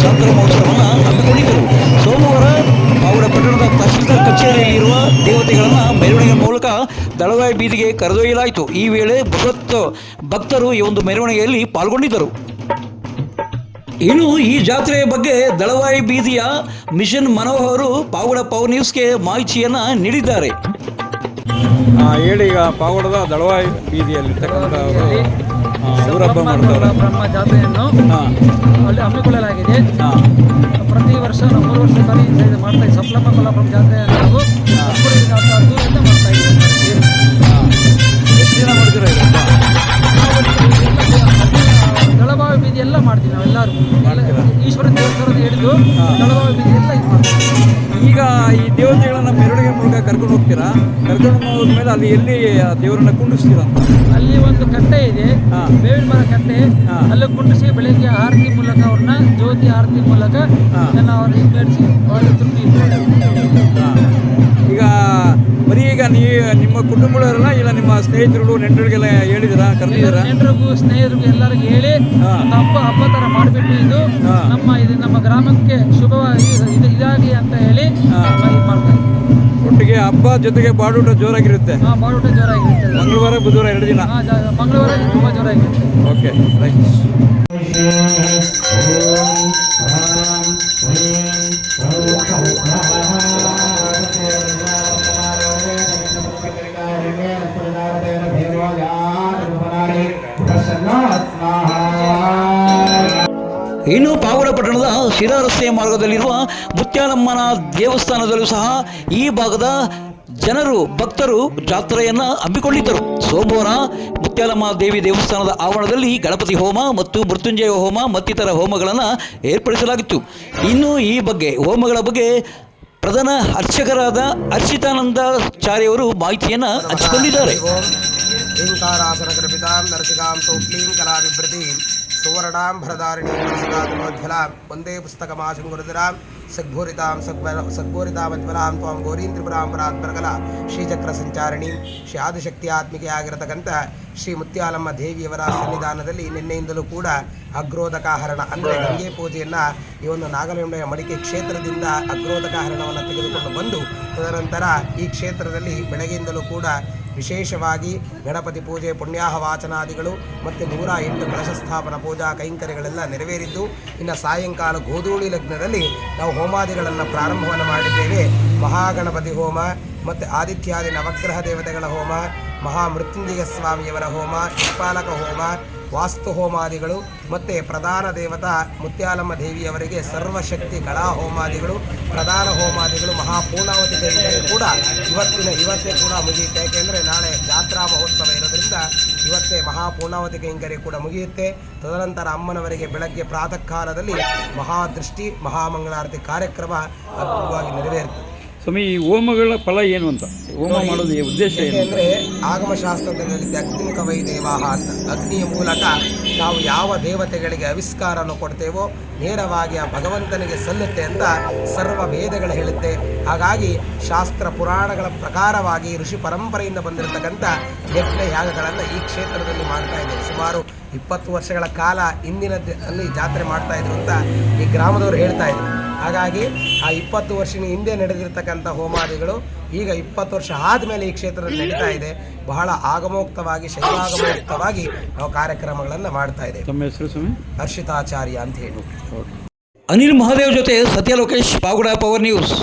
ಸ್ವಾತಂತ್ರ್ಯ ಮಹೋತ್ಸವವನ್ನು ಹಮ್ಮಿಕೊಂಡಿದ್ದರು ಸೋಮವಾರ ಅವರ ಪಟ್ಟಣದ ತಹಸೀಲ್ದಾರ್ ಕಚೇರಿಯಲ್ಲಿರುವ ದೇವತೆಗಳನ್ನು ಮೆರವಣಿಗೆ ಮೂಲಕ ದಳವಾಯಿ ಬೀದಿಗೆ ಕರೆದೊಯ್ಯಲಾಯಿತು. ಈ ವೇಳೆ ಬೃಹತ್ ಭಕ್ತರು ಈ ಒಂದು ಮೆರವಣಿಗೆಯಲ್ಲಿ ಪಾಲ್ಗೊಂಡಿದ್ದರು. ಇನ್ನು ಈ ಜಾತ್ರೆಯ ಬಗ್ಗೆ ದಳವಾಯಿ ಬೀದಿಯ ಮಿಷನ್ ಮನೋಹರು ಪಾವಗಡ ಪವರ್ ನ್ಯೂಸ್ಗೆ ಮಾಹಿತಿಯನ್ನು ನೀಡಿದ್ದಾರೆ. ಹೇಳಿ, ಈಗ ಪಾವಗಡದ ದಳವಾಯಿ ಬೀದಿಯಲ್ಲಿರ್ತಕ್ಕಂಥ ಮಾಡ್ತಾರೆ. ಬ್ರಹ್ಮ ಜಾತ್ರೆಯನ್ನು ಅಲ್ಲಿ ಹಮ್ಮಿಕೊಳ್ಳಲಾಗಿದೆ. ಪ್ರತಿ ವರ್ಷ ನಾವು ಮೂರು ವರ್ಷ ಬಾರಿ ಮಾಡ್ತಾ ಸಪ್ಲಮ್ಮ ಕೊಲ್ಲಾಪುರಂ ಜಾತ್ರೆಯನ್ನು ನಾವು ಎಲ್ಲ ಮಾಡ್ತೀವಿ ನಾವೆಲ್ಲರೂ? ಈಶ್ವರನ ದೇವಸ್ಥಾನದ ಹಿಡಿದು ಎಲ್ಲ ಇದು ಮಾಡ್ತೀವಿ. ಈಗ ಈ ದೇವತೆಗಳನ್ನ ಮೆರವಣಿಗೆ ಮೂಲಕ ಕರ್ಕೊಂಡು ಹೋಗ್ತೀರಾ? ಕರ್ಕೊಂಡು ಹೋದ್ಮೇಲೆ ಅಲ್ಲಿ ಎಲ್ಲಿ ಆ ದೇವರನ್ನ ಕುಂಡಿಸ್ತೀರಾ ಅಂತ? ಅಲ್ಲಿ ಒಂದು ಕಟ್ಟೆ ಇದೆ. ಬೇವಿನ ಮರ ಕಟ್ಟೆ. ಅಲ್ಲಿ ಕುಂಡಿಸಿ ಬೆಳಿಗ್ಗೆ ಆರತಿ ಮೂಲಕ ಅವ್ರನ್ನ ಜ್ಯೋತಿ ಆರತಿ ಮೂಲಕ ಅವ್ರಿಗೆ ಬೇಡಿಸಿ ಒಳ್ಳೆ ತೃಪ್ತಿ ನಿಮ್ಮ ಕುಟುಂಬದವರೆಲ್ಲ ಇಲ್ಲ ನಿಮ್ಮ ಸ್ನೇಹಿತರು ನೆಂಟರಿಗೆಲ್ಲ ಹೇಳಿದಿರಾ ಕರೆದಿದ್ದೀರಾ? ನೆಂಟರಿಗೂ ಸ್ನೇಹಿತರಿಗೂ ಎಲ್ಲರಿಗೂ ಹೇಳಿ ಹಬ್ಬ ಹಬ್ಬ ತರ ಮಾಡಿಬಿಟ್ಟು ಇದು. ನಮ್ಮ ಇದು ನಮ್ಮ ಗ್ರಾಮಕ್ಕೆ ಶುಭವಾಗಿ ಇದು ಇದಾಗಿ ಅಂತ ಹೇಳಿ ಹಾ. ಇದು ಮಾಡ್ತಾ ಒಟ್ಟಿಗೆ ಹಬ್ಬ ಜೊತೆಗೆ ಬಾಡೂಟ ಜೋರಾಗಿರುತ್ತೆ. ಹಾಂ ಬಾಡೂಟ ಜೋರಾಗಿರುತ್ತೆ. ಮಂಗಳವಾರ ಬುಧವಾರ ಎರಡು ದಿನ? ಮಂಗಳವಾರ ತುಂಬ ಜೋರಾಗಿರುತ್ತೆ. Okay right. ಇನ್ನು ಪಾವಡ ಪಟ್ಟಣದ ಶಿರಾ ರಸ್ತೆಯ ಮಾರ್ಗದಲ್ಲಿರುವ ಮುತ್ಯಾಲಮ್ಮನ ದೇವಸ್ಥಾನದಲ್ಲೂ ಸಹ ಈ ಭಾಗದ ಜನರು, ಭಕ್ತರು ಜಾತ್ರೆಯನ್ನು ಹಮ್ಮಿಕೊಂಡಿದ್ದರು ಸೋಮವಾರ ಮುತ್ಯಾಲಮ್ಮ ದೇವಿ ದೇವಸ್ಥಾನದ ಆವರಣದಲ್ಲಿ ಗಣಪತಿ ಹೋಮ ಮತ್ತು ಮೃತ್ಯುಂಜಯ ಹೋಮ ಮತ್ತಿತರ ಹೋಮಗಳನ್ನು ಏರ್ಪಡಿಸಲಾಗಿತ್ತು. ಇನ್ನು ಈ ಬಗ್ಗೆ, ಹೋಮಗಳ ಬಗ್ಗೆ ಪ್ರಧಾನ ಅರ್ಚಕರಾದ ಅರ್ಚಿತಾನಂದಾಚಾರ್ಯವರು ಮಾಹಿತಿಯನ್ನು ಹಂಚಿಕೊಂಡಿದ್ದಾರೆ. ಓಂಕಾರಾಸನಗರ್ಭಿತಾಂ ನರಸಿಕಾಂ ಸೌಕ್ಲೀಂ ಕಲಾವಿಭೃತೀಂ ಸುವರ್ಣಾಂ ಭರಧಾರಿಣೀಂ ನರಸಿಕಾತ್ಮೋಜ್ವಲಾಂ ಒಂದೇ ಪುಸ್ತಕಮಾಶಂ ಗುರುಧರಾಂ ಸದ್ಭೂರಿತಾಂ ಸಗ್ಬ ಸದ್ಭೂರಿತಾಮಜ್ವಲಾಂ ತ್ವಾಂ ಗೌರೀಂ ಪರಾತ್ಪರಕಲ. ಶ್ರೀಚಕ್ರ ಸಂಚಾರಣಿ. ಶ್ರೀ ಆದಿಶಕ್ತಿ ಆಗಿರತಕ್ಕಂಥ ಶ್ರೀ ಮುತ್ಯಾಲಮ್ಮ ದೇವಿಯವರ ಸನ್ನಿಧಾನದಲ್ಲಿ ನಿನ್ನೆಯಿಂದಲೂ ಕೂಡ ಅಗ್ರೋಧಕಾಹರಣ ಅಂದರೆ ಗಂಗೆ ಪೂಜೆಯನ್ನು ಈ ಒಂದು ನಾಗಲಿಂಬೆಯ ಮಡಿಕೆ ಕ್ಷೇತ್ರದಿಂದ ಅಗ್ರೋಧಕಾಹರಣವನ್ನು ತೆಗೆದುಕೊಂಡು ಬಂದು ತದನಂತರ ಈ ಕ್ಷೇತ್ರದಲ್ಲಿ ಬೆಳಗ್ಗೆಯಿಂದಲೂ ಕೂಡ ವಿಶೇಷವಾಗಿ ಗಣಪತಿ ಪೂಜೆ ಪುಣ್ಯಾಹ ವಾಚನಾದಿಗಳು ಮತ್ತು ನೂರ ಎಂಟು ಕಳಶ ಪೂಜಾ ಕೈಂಕರ್ಯಗಳೆಲ್ಲ ನೆರವೇರಿದ್ದು, ಇನ್ನು ಸಾಯಂಕಾಲ ಗೋಧೂಳಿ ಲಗ್ನದಲ್ಲಿ ನಾವು ಹೋಮಾದಿಗಳನ್ನು ಪ್ರಾರಂಭವನ್ನು ಮಾಡಿದ್ದೇವೆ. ಮಹಾಗಣಪತಿ ಹೋಮ ಮತ್ತು ಆದಿತ್ಯಾದಿ ನವಗ್ರಹ ದೇವತೆಗಳ ಹೋಮ, ಮಹಾಮೃತ್ಯುಂಜಯ ಸ್ವಾಮಿಯವರ ಹೋಮ ಶ್ರೀಪಾಲಕ ಹೋಮ ವಾಸ್ತು ಹೋಮಾದಿಗಳು ಮತ್ತು ಪ್ರಧಾನ ದೇವತಾ ಮುತ್ಯಾಲಮ್ಮ ದೇವಿಯವರಿಗೆ ಸರ್ವಶಕ್ತಿ ಕಳಾ ಹೋಮಾದಿಗಳು, ಪ್ರಧಾನ ಹೋಮಾದಿಗಳು, ಮಹಾಪೂರ್ಣಾವತಿ ದೇವಿಯಲ್ಲಿ ಕೂಡ ಇವತ್ತಿನ ಇವತ್ತೇ ಕೂಡ ಮುಗಿಯುತ್ತೆ. ಯಾಕೆಂದರೆ ನಾಳೆ ಜಾತ್ರಾ ಮಹೋತ್ಸವ ಇರೋದ್ರಿಂದ ಇವತ್ತೇ ಮಹಾಪೂರ್ಣಾವತಿ ಕೈಂಕರ್ಯ ಕೂಡ ಮುಗಿಯುತ್ತೆ. ತದನಂತರ ಅಮ್ಮನವರಿಗೆ ಬೆಳಗ್ಗೆ ಪ್ರಾತಃ ಕಾಲದಲ್ಲಿ ಮಹಾದೃಷ್ಟಿ, ಮಹಾಮಂಗಳಾರತಿ ಕಾರ್ಯಕ್ರಮ ಅದ್ಭುತವಾಗಿ ನೆರವೇರುತ್ತದೆ ಸ್ವಾಮಿ ಈ ಹೋಮಗಳ ಫಲ ಏನು ಅಂತ? ಹೋಮ ಮಾಡೋದು ಉದ್ದೇಶ ಏನು? ಅಂದರೆ ಆಗಮಶಾಸ್ತ್ರದಲ್ಲಿ ಅಗ್ನಿಕ ವೈದೇವಾಹ ಅಂತ ಅಗ್ನಿಯ ಮೂಲಕ ನಾವು ಯಾವ ದೇವತೆಗಳಿಗೆ ಆವಿಷ್ಕಾರವನ್ನು ಕೊಡ್ತೇವೋ ನೇರವಾಗಿ ಆ ಭಗವಂತನಿಗೆ ಸಲ್ಲುತ್ತೆ ಅಂತ ಸರ್ವ ವೇದಗಳು ಹೇಳುತ್ತೆ. ಹಾಗಾಗಿ ಶಾಸ್ತ್ರ ಪುರಾಣಗಳ ಪ್ರಕಾರವಾಗಿ ಋಷಿ ಪರಂಪರೆಯಿಂದ ಬಂದಿರತಕ್ಕಂಥ ಯಜ್ಞ ಯಾಗಗಳನ್ನು ಈ ಕ್ಷೇತ್ರದಲ್ಲಿ ಮಾಡ್ತಾ ಇದ್ದೇವೆ. ಸುಮಾರು ಇಪ್ಪತ್ತು ವರ್ಷಗಳ ಕಾಲ ಇಂದಿನ ಅಲ್ಲಿ ಜಾತ್ರೆ ಮಾಡ್ತಾ ಇದ್ರು ಅಂತ ಈ ಗ್ರಾಮದವರು ಹೇಳ್ತಾ ಇದ್ರು. ಹಾಗಾಗಿ ಆ ಇಪ್ಪತ್ತು ವರ್ಷದ ಹಿಂದೆ ನಡೆದಿರ್ತಕ್ಕಂಥ ಹೋಮಾದಿಗಳು ಈಗ ಇಪ್ಪತ್ತು ವರ್ಷ ಆದಮೇಲೆ ಈ ಕ್ಷೇತ್ರದಲ್ಲಿ ನಡೀತಾ ಇದೆ. ಬಹಳ ಆಗಮೋಕ್ತವಾಗಿ ಶೈಲಾಗಮೋಕ್ತವಾಗಿ ನಾವು ಕಾರ್ಯಕ್ರಮಗಳನ್ನು ಮಾಡ್ತಾ ಇದೆ ತಮ್ಮ ಹೆಸರು ಸ್ವಾಮಿ? ಹರ್ಷಿತಾಚಾರ್ಯ ಅಂತ ಹೇಳಿ. ಅನಿಲ್ ಮಹಾದೇವ್ ಜೊತೆ ಸತ್ಯ ಲೋಕೇಶ್ ಪಾವಗಡ ಪವರ್ ನ್ಯೂಸ್.